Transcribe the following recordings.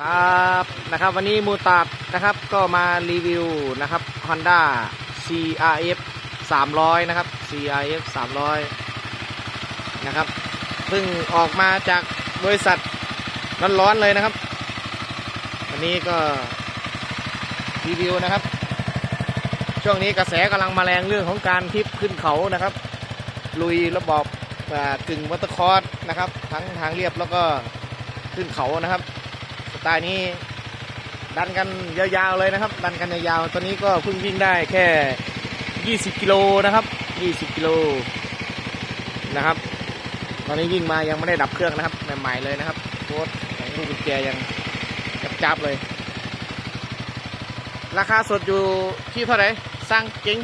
ครับนะครับวันนี้มูตาดนะครับก็มารีวิวนะครับ Honda CRF 300 นะครับ CRF 300 นะครับเพิ่งออกมาจากบริษัทร้อนๆเลยนะครับ วันนี้ก็รีวิวนะครับ ช่วงนี้กระแสกำลังมาแรงเรื่องของการทริปขึ้นเขานะครับ ลุยระบบอ่ากึ่งมอเตอร์คอร์สนะครับ ทั้งทางเรียบแล้วก็ขึ้นเขานะครับ ไตล์นี้ดันกันยาวๆเลยนะครับ ดันกันยาวๆตอนนี้ก็เพิ่งวิ่งได้แค่ 20 กิโลนะครับ 20 กิโลนะครับ ตอนนี้วิ่งมายังไม่ได้ดับเครื่องนะครับใหม่ๆเลยนะครับโค้ดของลูกกุญแจยังจับๆเลย ราคาสดอยู่ที่เท่าไหร่สร้างจริง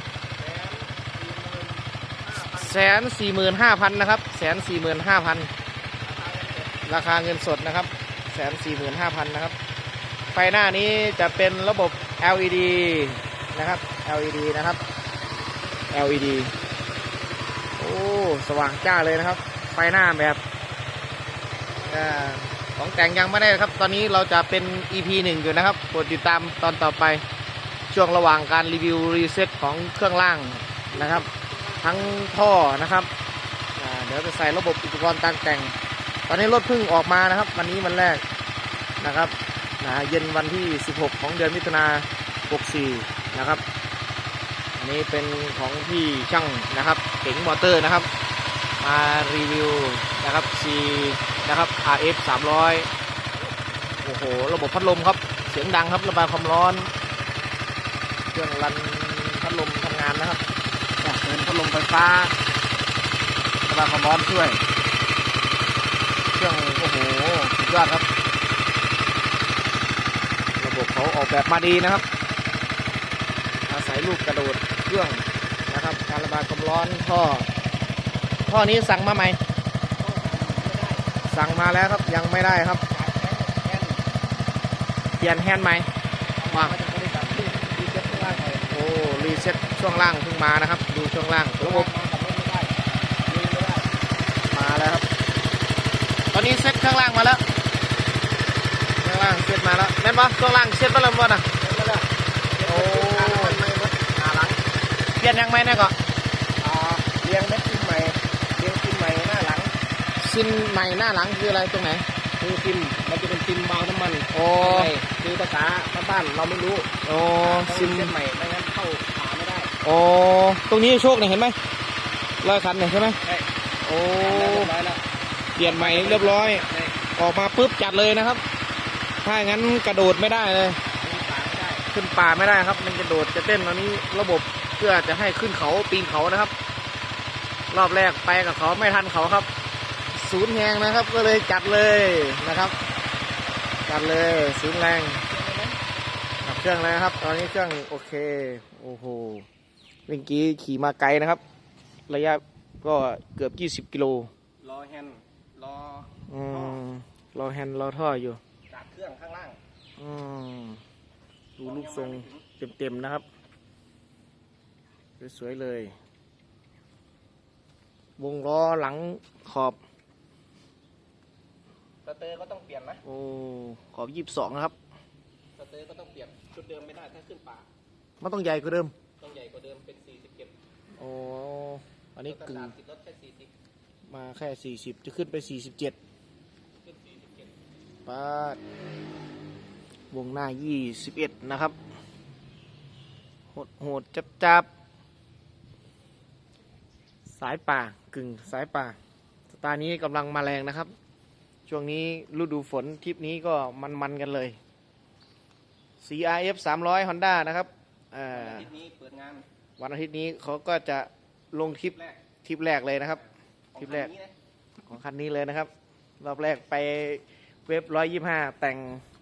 แสนสี่หมื่นห้าพันนะครับแสนสี่หมื่นห้าพันราคาเงินสดนะครับ แสนสี่หมื่นห้าพันนะครับ ไฟหน้านี้จะเป็นระบบ LED นะครับ LED นะครับ LED โอ้ สว่างจ้าเลยนะครับ ไฟหน้าแบบอของแต่งยังไม่ได้ครับ ตอนนี้เราจะเป็น EP หนึ่งอยู่นะครับโปรดติดตามตอนต่อไป ช่วงระหว่างการรีวิวรีเซ็ตของเครื่องล่างนะครับ ทั้งท่อนะครับ เดี๋ยวจะใส่ระบบอุปกรณ์ต่างแต่ง ตอนนี้รถเพิ่งออกมานะครับ วันนี้วันแรกนะครับนะเย็นวันที่ 16 ของเดือนมิถุนา64 นะครับ อันนี้เป็นของพี่ช่างนะครับ เก๋งมอเตอร์นะครับ มารีวิวนะครับ C นะครับ RF 300 โอ้โห ระบบพัดลมครับ เสียงดังครับ ระบายความร้อน เครื่องรันพัดลมทำงานนะครับเป็นพัดลมไฟฟ้าระบายความร้อนช่วย เครื่องโอ้โหสุดยอดครับ ระบบเขาออกแบบมาดีนะครับ อาศัยลูกกระโดดเครื่องนะครับ การระบายความร้อนท่อท่อนี้สั่งมาใหม่สั่งมาแล้วครับยังไม่ได้ครับ เปลี่ยนแฮนด์ใหม่มาโอ้รีเซ็ตช่วงล่างเพิ่งมานะครับ ดูช่วงล่างระบบมาแล้วครับ ต อนนี้เซ็ตข้างล่างมาแล้วข้างล่างเซ็ตมาแล้วแม่นปะข้างล่างเซ็ตมาแล้วมั้งนะโอ้เปลี่ยนยังไงเนี่ยก็เลี้ยงเม็ดชิ้นใหม่เลี้ยงชิ้นใหม่หน้าหลังซินใหม่หน้าหลังคืออะไรตรงไหนคือซิมมันจะเป็นซิมเบาน้ำมันโอ้ใช่คือภาษาบ้านๆเราไม่รู้โอ้ซิซิมมเส้นใหม่ไม่งั้นเข้าขาไม่ได้โอ้ตรงนี้โชคเนี่ยเห็นไหมรอยคันเนี่ยใช่ไหมใช่โอ้เรียบร้อยแล้ว เปลี่ยนใหม่เรียบร้อยใช่ออกมาปุ๊บจัดเลยนะครับ ถ้าอย่างนั้นกระโดดไม่ได้เลยมีขาไม่ได้ขึ้นป่าไม่ได้ครับ มันจะโดดจะเต้นตอนนี้ระบบเพื่อจะให้ขึ้นเขาปีนเขานะครับ รอบแรกไปกับเขาไม่ทันเขาครับ ศูนย์แหงนะครับ ก็เลยจัดเลยนะครับจัดเลยศูนย์แรงดับเครื่องแล้วนะครับ ตอนนี้เครื่องโอเคโอ้โหเมื่อกี้ขี่มาไกลนะครับ ระยะก็เกือบ 20 กิโลรอแฮนด์ร ออืมรอแฮนด์รอท่ออยู่จากเครื่องข้างล่างอืมดูลูกทรงเต็มๆนะครับ สวยๆเลย วงล้อหลังขอบสเตอร์ก็ต้องเปลี่ยนนะโอ้ขอบยี่สิบสองนะครับสเตอร์ก็ต้องเปลี่ยนชุดเดิมไม่ได้ถ้าขึ้นป่ามันต้องใหญ่กว่าเดิมต้องใหญ่กว่าเดิมเป็น47โอ้อันนี้กึ่งสามสิบรถแค่40 มาแค่สี่สิบจะขึ้นไปสี่สิบเจ็ดขึ้น47ปาดวงหน้ายี่สิบเอ็ดนะครับ โหดโหดจับจับสายป่ากึ่งสายป่าสไตล์นี้กำลังมาแรงนะครับ ช่วงนี้ฤดูฝนทริปนี้ก็มันๆกันเลย CRF 300 Honda นะครับเอ่ออาทิตย์นี้เปิดงาน วันอาทิตย์นี้เขาก็จะลงทริปแรกทริปแรกเลยนะครับ ของทริปแรกคันนี้นะของคันนี้เลยนะครับ รอบแรกไปเว็บร้อยยี่ห้าแต่ง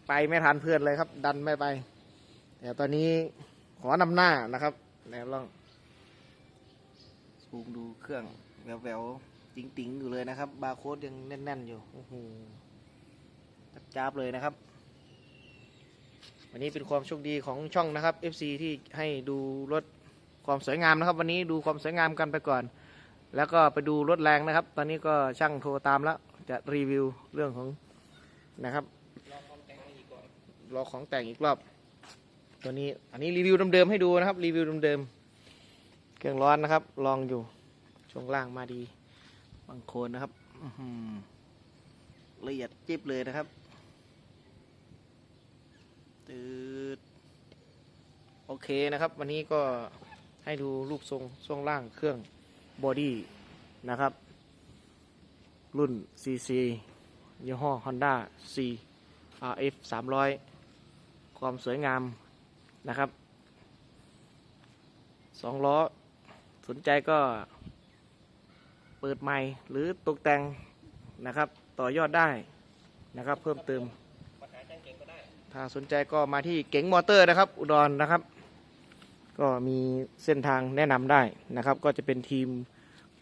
ไปไม่ทันเพื่อนเลยครับ ดันไม่ไป แต่ตอนนี้ขอนำหน้านะครับแล้วลองซูมดูเครื่องแววๆติ๋งๆอยู่เลยนะครับ บาร์โค้ดยังแน่นๆอยู่โอ้โหจับๆเลยนะครับ วันนี้เป็นความโชคดีของช่องนะครับ FC ที่ให้ดูรถความสวยงามนะครับ วันนี้ดูความสวยงามกันไปก่อน แล้วก็ไปดูรถแรงนะครับ ตอนนี้ก็ช่างโทรตามแล้ว จะรีวิวเรื่องของนะครับรอความแต่งอีกก่อนรอของแต่งอีกรอบ ตัวนี้อันนี้รีวิวเดิมๆให้ดูนะครับ รีวิวเดิมๆเครื่องร้อนนะครับ ลองอยู่ช่วงล่างมาดีบางโคนนะครับละเอียดจิบเลยนะครับตืดโอเคนะครับ วันนี้ก็ให้ดูรูปทรงช่วงล่างเครื่อง บอดี้นะครับ รุ่น CC ยี่ห้อ Honda C RF 300 ความสวยงามนะครับสองล้อ สนใจก็เปิดใหม่หรือตกแต่งนะครับ ต่อยอดได้นะครับ เพิ่มเติมถ้าสนใจก็มาที่เก๋งมอเตอร์นะครับ อุดรนะครับ ก็มีเส้นทางแนะนำได้นะครับ ก็จะเป็นทีม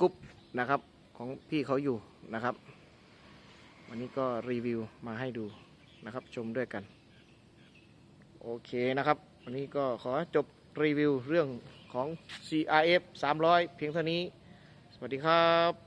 กรุ๊ปนะครับของพี่เขาอยู่นะครับ วันนี้ก็รีวิวมาให้ดูนะครับชมด้วยกัน โอเคนะครับ วันนี้ก็ขอจบรีวิวเรื่องของ CRF 300 เพียงเท่านี้ สวัสดีครับ